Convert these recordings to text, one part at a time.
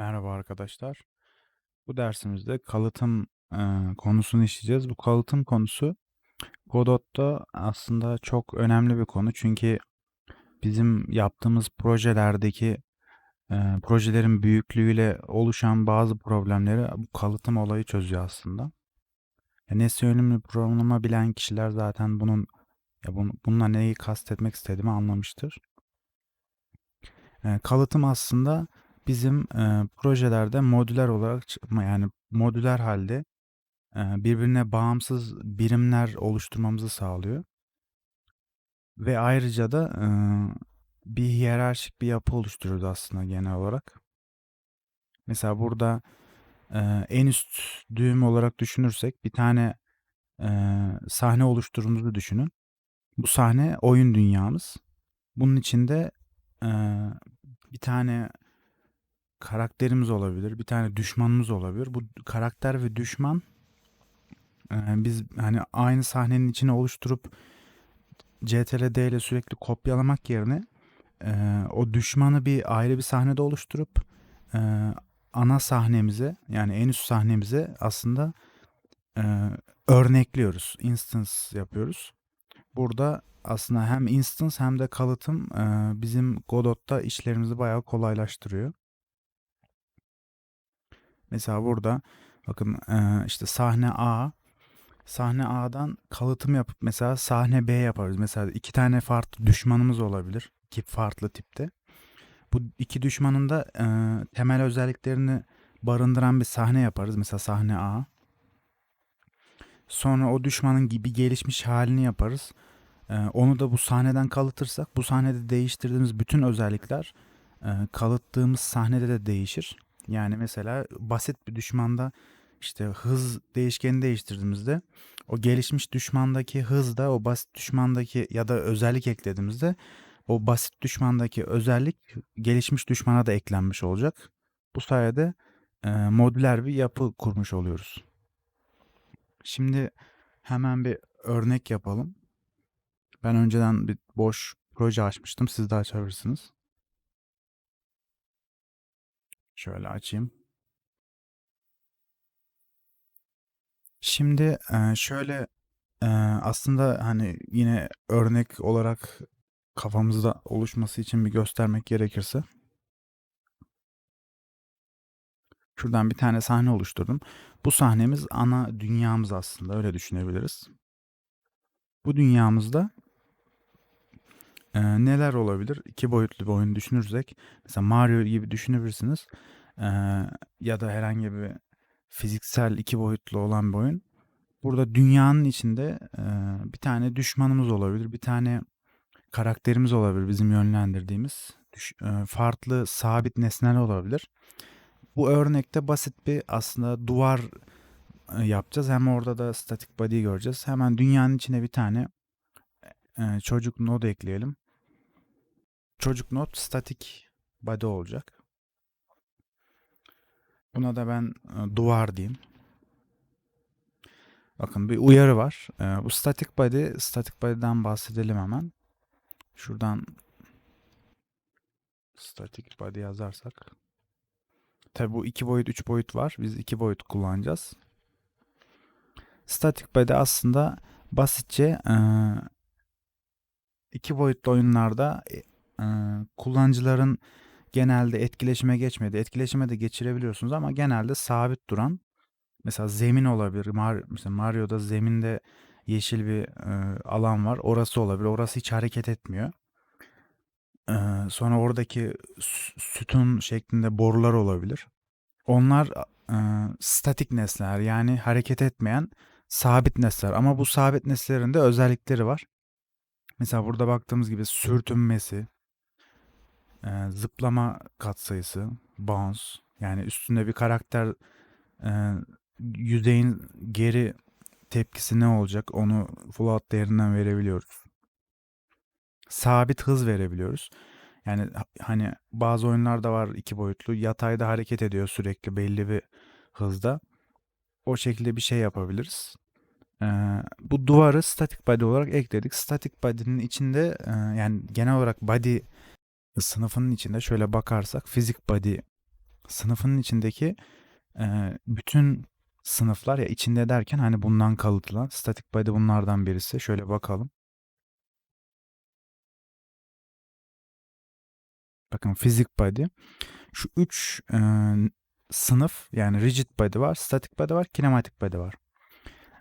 Merhaba arkadaşlar. Bu dersimizde kalıtım eee, konusunu işleyeceğiz. Bu kalıtım konusu Godot'ta aslında çok önemli bir konu. Çünkü bizim yaptığımız projelerdeki eee, projelerin büyüklüğüyle oluşan bazı problemleri bu kalıtım olayı çözüyor aslında. Ya nesne yönelimli programlama bilen kişiler zaten bunun ya bunu, bununla neyi kastetmek istediğimi anlamıştır. Eee, kalıtım aslında bizim eee, projelerde modüler olarak yani modüler halde eee, birbirine bağımsız birimler oluşturmamızı sağlıyor. Ve ayrıca da eee, bir hiyerarşik bir yapı oluşturuyoruz aslında genel olarak. Mesela burada eee, en üst düğüm olarak düşünürsek bir tane eee, sahne oluşturduğumuzu düşünün. Bu sahne oyun dünyamız. Bunun içinde eee, bir tane karakterimiz olabilir, bir tane düşmanımız olabilir. Bu karakter ve düşman e, biz hani aynı sahnenin içine oluşturup CTRL-D ile sürekli kopyalamak yerine e, o düşmanı bir ayrı bir sahnede oluşturup e, ana sahnemize yani en üst sahnemize aslında e, örnekliyoruz. Instance yapıyoruz. Burada aslında hem instance hem de kalıtım e, bizim Godot'ta işlerimizi bayağı kolaylaştırıyor. Mesela burada bakın e, işte sahne A, sahne A'dan kalıtım yapıp mesela sahne B yaparız. Mesela iki tane farklı düşmanımız olabilir. iki farklı tipte. Bu iki düşmanın da e, temel özelliklerini barındıran bir sahne yaparız. Mesela sahne A. Sonra o düşmanın gibi gelişmiş halini yaparız. E, onu da bu sahneden kalıtırsak bu sahnede değiştirdiğimiz bütün özellikler kalıttığımız sahnede de değişir. Yani mesela basit bir düşmanda işte hız değişkeni değiştirdiğimizde o gelişmiş düşmandaki hız da o basit düşmandaki ya da özellik eklediğimizde o basit düşmandaki özellik gelişmiş düşmana da eklenmiş olacak. Bu sayede e, modüler bir yapı kurmuş oluyoruz. Şimdi hemen bir örnek yapalım. Ben önceden bir boş proje açmıştım. Siz de açabilirsiniz. Şöyle açayım. Şimdi şöyle aslında hani yine örnek olarak kafamızda oluşması için bir göstermek gerekirse şuradan bir tane sahne oluşturdum. Bu sahnemiz ana dünyamız aslında öyle düşünebiliriz. Bu dünyamızda e, neler olabilir? İki boyutlu bir oyun düşünürsek mesela Mario gibi düşünebilirsiniz. E, ya da herhangi bir fiziksel iki boyutlu olan bir oyun. Burada dünyanın içinde e, bir tane düşmanımız olabilir, bir tane karakterimiz olabilir bizim yönlendirdiğimiz. Düş, e, farklı sabit nesneler olabilir. Bu örnekte basit bir aslında duvar yapacağız. Hem orada da static body göreceğiz. Hemen dünyanın içine bir tane çocuk node ekleyelim. Çocuk node static body olacak. Buna da ben duvar diyeyim. Bakın bir uyarı var. Bu static body, static body'den bahsedelim hemen. Şuradan static body yazarsak. Tabi bu iki boyut, üç boyut var. Biz iki boyut kullanacağız. Static body aslında basitçe iki boyutlu oyunlarda e, kullanıcıların genelde etkileşime geçmedi. Etkileşime de geçirebiliyorsunuz ama genelde sabit duran mesela zemin olabilir. Mar mesela Mario'da zeminde yeşil bir e, alan var. Orası olabilir. Orası hiç hareket etmiyor. E, sonra oradaki sütun şeklinde borular olabilir. Onlar e, statik nesneler yani hareket etmeyen sabit nesneler. Ama bu sabit nesnelerin de özellikleri var. Mesela burada baktığımız gibi sürtünmesi, e, zıplama katsayısı, bounce yani üstünde bir karakter e, yüzeyin geri tepkisi ne olacak onu float değerinden verebiliyoruz. Sabit hız verebiliyoruz. Yani hani bazı oyunlarda var iki boyutlu yatayda hareket ediyor sürekli belli bir hızda. O şekilde bir şey yapabiliriz. Ee, bu duvarı static body olarak ekledik. Static body'nin içinde e, yani genel olarak body sınıfının içinde şöyle bakarsak fizik body sınıfının içindeki e, bütün sınıflar ya içinde derken hani bundan kalıtılan static body bunlardan birisi. Şöyle bakalım. Bakın physic body. Şu üç e, sınıf yani rigid body var, static body var, kinematic body var.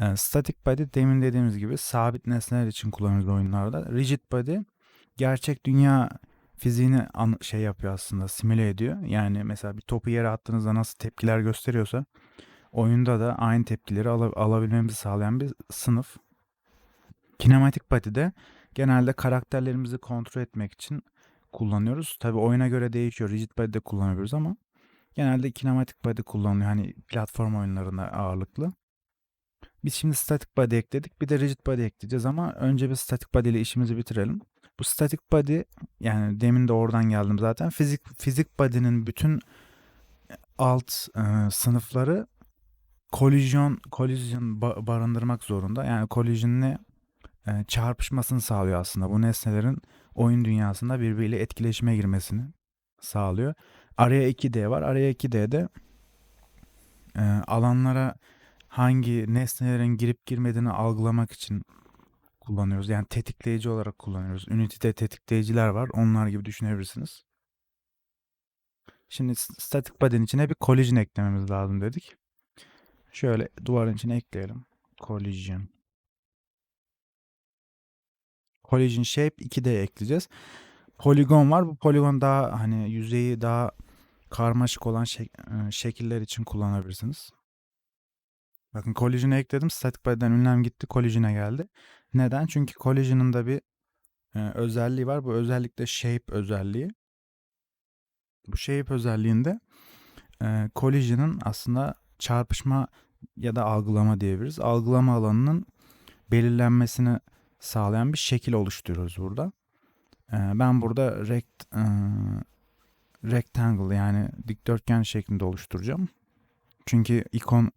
E, static body demin dediğimiz gibi sabit nesneler için kullanılır oyunlarda. Rigid body gerçek dünya fiziğini şey yapıyor aslında simüle ediyor. Yani mesela bir topu yere attığınızda nasıl tepkiler gösteriyorsa oyunda da aynı tepkileri al- alabilmemizi sağlayan bir sınıf. Kinematic body de genelde karakterlerimizi kontrol etmek için kullanıyoruz. Tabi oyuna göre değişiyor. Rigid body de kullanabiliyoruz ama genelde kinematic body kullanılıyor. Hani platform oyunlarında ağırlıklı. Biz şimdi static body ekledik. Bir de rigid body ekleyeceğiz ama önce bir static body ile işimizi bitirelim. Bu static body yani demin de oradan geldim zaten. Fizik fizik body'nin bütün alt e, sınıfları kolizyon kolizyon barındırmak zorunda. Yani kolizyon e, çarpışmasını sağlıyor aslında. Bu nesnelerin oyun dünyasında birbiriyle etkileşime girmesini sağlıyor. Araya 2D var. Araya 2D'de e, alanlara hangi nesnelerin girip girmediğini algılamak için kullanıyoruz. Yani tetikleyici olarak kullanıyoruz. Unity'de tetikleyiciler var. Onlar gibi düşünebilirsiniz. Şimdi static body'nin içine bir collision eklememiz lazım dedik. Şöyle duvarın içine ekleyelim. Collision. Collision Shape 2D ekleyeceğiz. Poligon var. Bu poligon daha hani yüzeyi daha karmaşık olan şek şekiller için kullanabilirsiniz. Bakın Collision'e ekledim. Static body'den ünlem gitti. Collision'e geldi. Neden? Çünkü Collision'ın da bir e, özelliği var. Bu özellik de Shape özelliği. Bu Shape özelliğinde e, Collision'ın aslında çarpışma ya da algılama diyebiliriz. Algılama alanının belirlenmesini sağlayan bir şekil oluşturuyoruz burada. E, ben burada rect, e, rectangle yani dikdörtgen şeklinde oluşturacağım. Çünkü ikon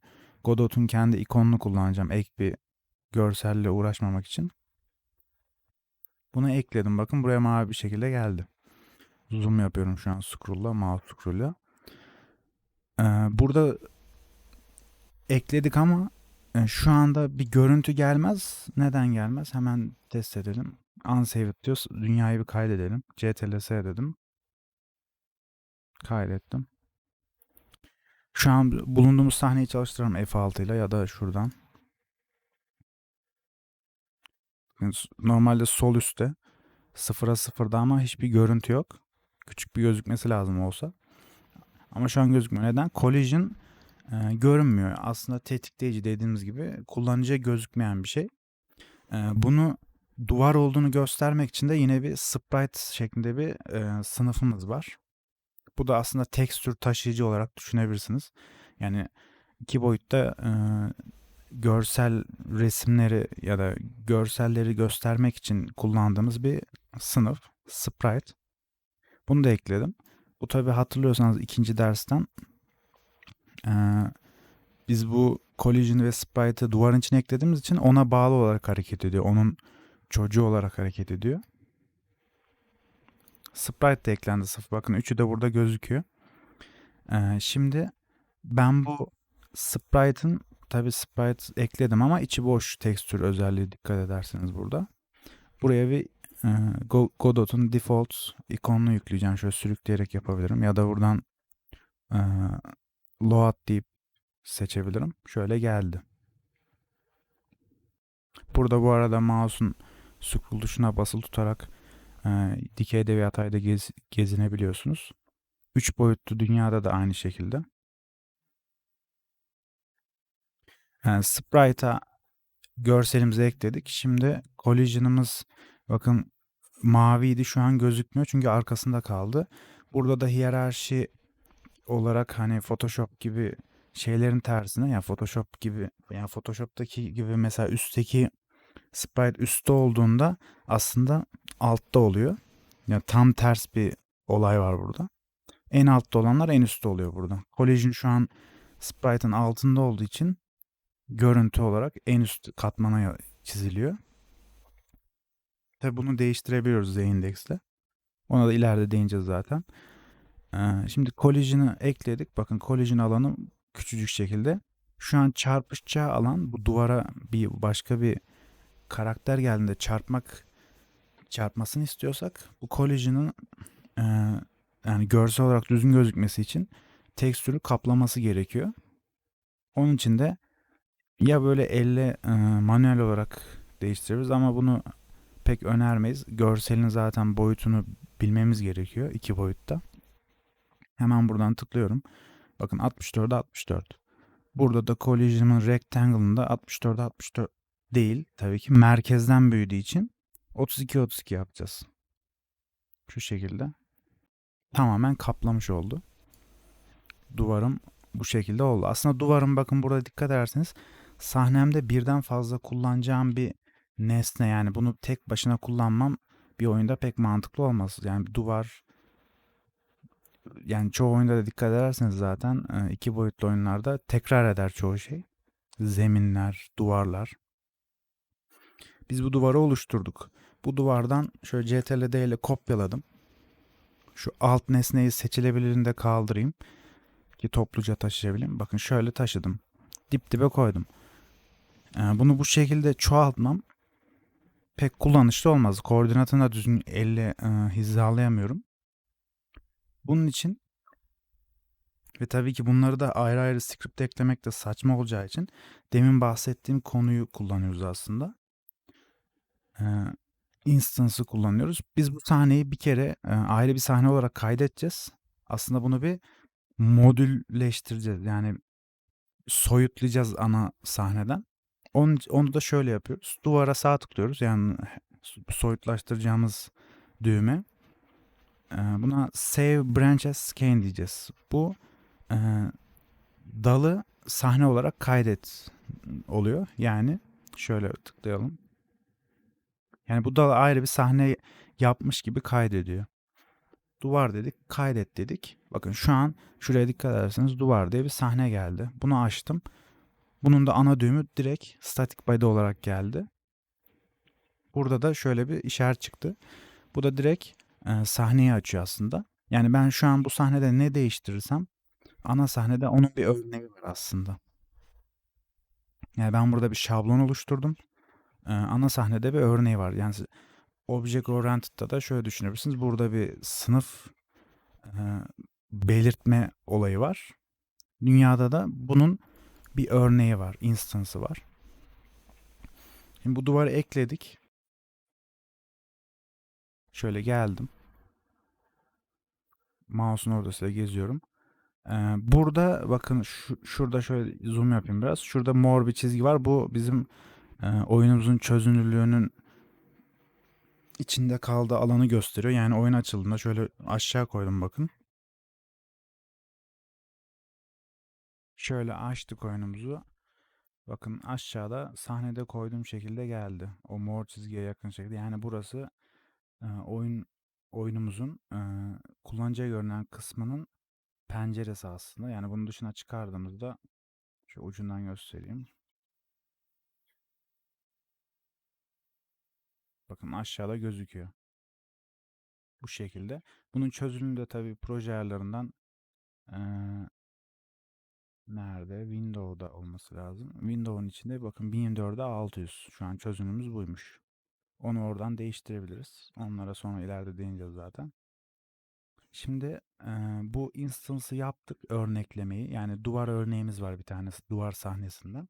Godot'un kendi ikonunu kullanacağım ek bir görselle uğraşmamak için. Bunu ekledim. Bakın buraya mavi bir şekilde geldi. Zoom yapıyorum şu an scroll'la, mouse scroll'la. Ee, burada ekledik ama e, şu anda bir görüntü gelmez. Neden gelmez? Hemen test edelim. Unsaved diyor. Dünyayı bir kaydedelim. CTRL S dedim. Kaydettim. Şu an bulunduğumuz sahneyi çalıştıralım F6 ile ya da şuradan. Normalde sol üstte sıfıra sıfırda ama hiçbir görüntü yok. Küçük bir gözükmesi lazım olsa. Ama şu an gözükmüyor. Neden? Collision e, görünmüyor. Aslında tetikleyici dediğimiz gibi kullanıcıya gözükmeyen bir şey. E, bunu duvar olduğunu göstermek için de yine bir sprite şeklinde bir e, sınıfımız var. Bu da aslında tekstür taşıyıcı olarak düşünebilirsiniz. Yani iki boyutta e, görsel resimleri ya da görselleri göstermek için kullandığımız bir sınıf sprite. Bunu da ekledim. Bu tabi hatırlıyorsanız ikinci dersten e, biz bu collision ve sprite'ı duvarın içine eklediğimiz için ona bağlı olarak hareket ediyor. Onun çocuğu olarak hareket ediyor. Sprite de eklendi sıfır. Bakın üçü de burada gözüküyor. Ee, şimdi ben bu Sprite'ın tabi Sprite ekledim ama içi boş tekstür özelliği dikkat ederseniz burada. Buraya bir e, Godot'un default ikonunu yükleyeceğim. Şöyle sürükleyerek yapabilirim. Ya da buradan e, load deyip seçebilirim. Şöyle geldi. Burada bu arada mouse'un scroll tuşuna basılı tutarak e, dikeyde ve yatayda gez, gezinebiliyorsunuz. 3 boyutlu dünyada da aynı şekilde. Yani Sprite'a görselimize ekledik. Şimdi collision'ımız bakın maviydi şu an gözükmüyor çünkü arkasında kaldı. Burada da hiyerarşi olarak hani Photoshop gibi şeylerin tersine yani Photoshop gibi yani Photoshop'taki gibi mesela üstteki sprite üstte olduğunda aslında altta oluyor. Yani tam ters bir olay var burada. En altta olanlar en üstte oluyor burada. Collision şu an sprite'ın altında olduğu için görüntü olarak en üst katmana çiziliyor. Tabi bunu değiştirebiliyoruz z indexle. Ona da ileride değineceğiz zaten. Ee, şimdi collision'ı ekledik. Bakın collision alanı küçücük şekilde. Şu an çarpışacağı alan bu duvara bir başka bir karakter geldiğinde çarpmak çarpmasını istiyorsak bu collision'ın e, yani görsel olarak düzgün gözükmesi için tekstürü kaplaması gerekiyor. Onun için de ya böyle elle e, manuel olarak değiştiririz ama bunu pek önermeyiz. Görselin zaten boyutunu bilmemiz gerekiyor iki boyutta. Hemen buradan tıklıyorum. Bakın 64'e 64. Burada da Collision'ın Rectangle'ında 64'e 64 değil. Tabii ki merkezden büyüdüğü için 32 32 yapacağız. Şu şekilde. Tamamen kaplamış oldu. Duvarım bu şekilde oldu. Aslında duvarım bakın burada dikkat ederseniz sahnemde birden fazla kullanacağım bir nesne yani bunu tek başına kullanmam bir oyunda pek mantıklı olmaz. Yani duvar yani çoğu oyunda da dikkat ederseniz zaten e, iki boyutlu oyunlarda tekrar eder çoğu şey. Zeminler, duvarlar. Biz bu duvarı oluşturduk. Bu duvardan şöyle CTRL-D ile kopyaladım. Şu alt nesneyi seçilebilirinde kaldırayım. Ki topluca taşıyabileyim. Bakın şöyle taşıdım. Dip dibe koydum. Ee, bunu bu şekilde çoğaltmam pek kullanışlı olmaz. Koordinatını da düzgün elle e, hizalayamıyorum. Bunun için ve tabii ki bunları da ayrı ayrı script eklemek de saçma olacağı için demin bahsettiğim konuyu kullanıyoruz aslında. Ee, instance'ı kullanıyoruz. Biz bu sahneyi bir kere e, ayrı bir sahne olarak kaydedeceğiz. Aslında bunu bir modülleştireceğiz. Yani soyutlayacağız ana sahneden. Onu, onu da şöyle yapıyoruz. Duvara sağ tıklıyoruz. Yani soyutlaştıracağımız düğme. Ee, buna Save Branch as Scan diyeceğiz. Bu e, dalı sahne olarak kaydet oluyor. Yani şöyle tıklayalım. Yani bu dalı ayrı bir sahne yapmış gibi kaydediyor. Duvar dedik, kaydet dedik. Bakın şu an şuraya dikkat ederseniz duvar diye bir sahne geldi. Bunu açtım. Bunun da ana düğümü direkt static body olarak geldi. Burada da şöyle bir işaret çıktı. Bu da direkt e, sahneyi açıyor aslında. Yani ben şu an bu sahnede ne değiştirirsem ana sahnede onun bir örneği var aslında. Yani ben burada bir şablon oluşturdum. Ee, ana sahnede bir örneği var. Yani Object Oriented'da da şöyle düşünebilirsiniz. Burada bir sınıf e, belirtme olayı var. Dünyada da bunun bir örneği var, instance'ı var. Şimdi bu duvarı ekledik. Şöyle geldim. Mouse'un ortasıyla geziyorum. Ee, burada bakın şu, şurada şöyle zoom yapayım biraz. Şurada mor bir çizgi var. Bu bizim oyunumuzun çözünürlüğünün içinde kaldığı alanı gösteriyor. Yani oyun açıldığında şöyle aşağı koydum bakın. Şöyle açtık oyunumuzu. Bakın aşağıda sahnede koyduğum şekilde geldi. O mor çizgiye yakın şekilde. Yani burası e, oyun oyunumuzun e, kullanıcıya görünen kısmının penceresi aslında. Yani bunun dışına çıkardığımızda şu ucundan göstereyim. Bakın aşağıda gözüküyor. Bu şekilde. Bunun çözünürlüğü de tabii proje ayarlarından ee, nerede? Windows'da olması lazım. Windows'un içinde bakın 1024'e 600. Şu an çözünürlüğümüz buymuş. Onu oradan değiştirebiliriz. Onlara sonra ileride değineceğiz zaten. Şimdi e, bu instance'ı yaptık örneklemeyi. Yani duvar örneğimiz var bir tanesi duvar sahnesinden.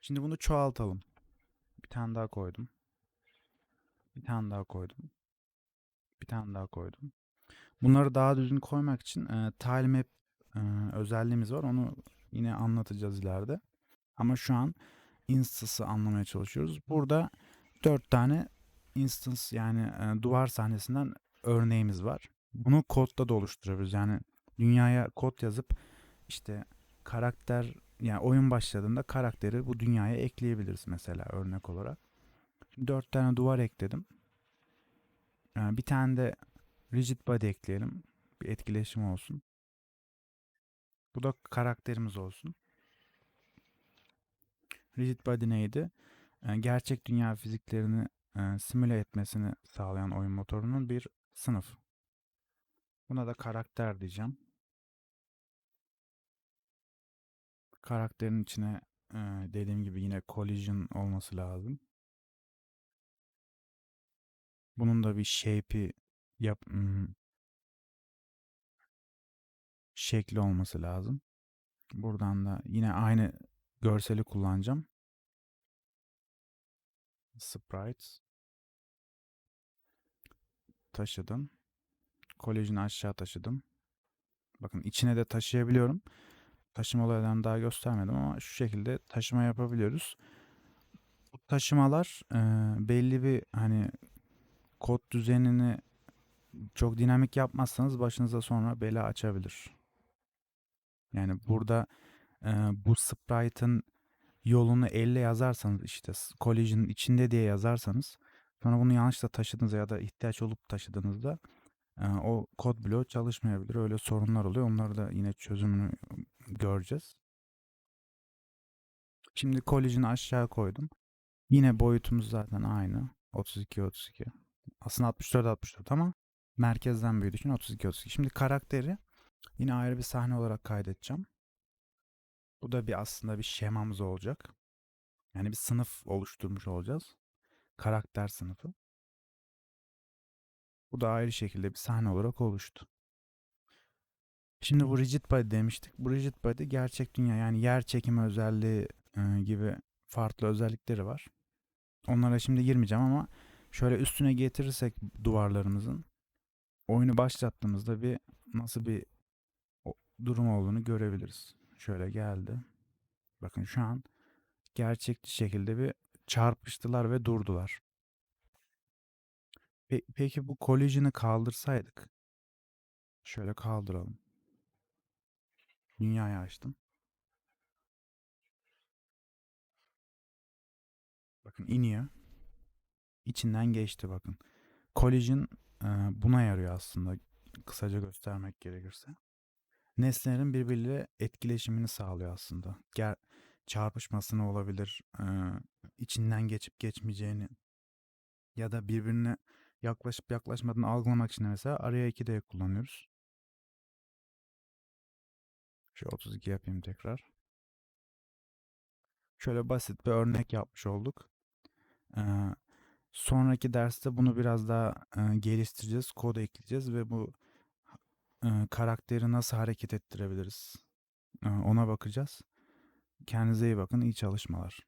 Şimdi bunu çoğaltalım. Bir tane daha koydum. Bir tane daha koydum. Bir tane daha koydum. Bunları daha düzgün koymak için e, tile map e, özelliğimiz var. Onu yine anlatacağız ileride. Ama şu an instance'ı anlamaya çalışıyoruz. Burada dört tane instance yani e, duvar sahnesinden örneğimiz var. Bunu kodda da oluşturabiliriz. Yani dünyaya kod yazıp işte karakter yani oyun başladığında karakteri bu dünyaya ekleyebiliriz mesela örnek olarak. Şimdi dört tane duvar ekledim. Yani bir tane de rigid body ekleyelim. Bir etkileşim olsun. Bu da karakterimiz olsun. Rigid body neydi? Yani gerçek dünya fiziklerini e, simüle etmesini sağlayan oyun motorunun bir sınıf. Buna da karakter diyeceğim. Karakterin içine e, dediğim gibi yine collision olması lazım. Bunun da bir shape'i yap hmm, şekli olması lazım. Buradan da yine aynı görseli kullanacağım. Sprites. Taşıdım. Collision'ı aşağı taşıdım. Bakın içine de taşıyabiliyorum. Taşıma olaylarını daha göstermedim ama şu şekilde taşıma yapabiliyoruz. Bu taşımalar e, belli bir hani kod düzenini çok dinamik yapmazsanız başınıza sonra bela açabilir. Yani burada e, bu sprite'ın yolunu elle yazarsanız işte collision'ın içinde diye yazarsanız sonra bunu yanlışla taşıdığınızda ya da ihtiyaç olup taşıdığınızda e, o kod bloğu çalışmayabilir. Öyle sorunlar oluyor. Onları da yine çözümünü göreceğiz. Şimdi collision'ı aşağı koydum. Yine boyutumuz zaten aynı. 32 32. Aslında 64 64 ama merkezden büyüdüğü için 32 32. Şimdi karakteri yine ayrı bir sahne olarak kaydedeceğim. Bu da bir aslında bir şemamız olacak. Yani bir sınıf oluşturmuş olacağız. Karakter sınıfı. Bu da ayrı şekilde bir sahne olarak oluştu. Şimdi bu rigid body demiştik. Bu rigid body gerçek dünya yani yer çekimi özelliği e, gibi farklı özellikleri var. Onlara şimdi girmeyeceğim ama şöyle üstüne getirirsek duvarlarımızın oyunu başlattığımızda bir nasıl bir durum olduğunu görebiliriz. Şöyle geldi. Bakın şu an gerçekçi şekilde bir çarpıştılar ve durdular. Pe peki bu collision'ı kaldırsaydık. Şöyle kaldıralım. Dünyayı açtım. Bakın iniyor. İçinden geçti bakın. Collision e, buna yarıyor aslında. Kısaca göstermek gerekirse. Nesnelerin birbiriyle etkileşimini sağlıyor aslında. Ger çarpışmasını olabilir. İçinden geçip geçmeyeceğini ya da birbirine yaklaşıp yaklaşmadığını algılamak için mesela araya 2D kullanıyoruz. Şu 32 yapayım tekrar. Şöyle basit bir örnek yapmış olduk. Sonraki derste bunu biraz daha e, geliştireceğiz, kod ekleyeceğiz ve bu e, karakteri nasıl hareket ettirebiliriz e, ona bakacağız. Kendinize iyi bakın, iyi çalışmalar.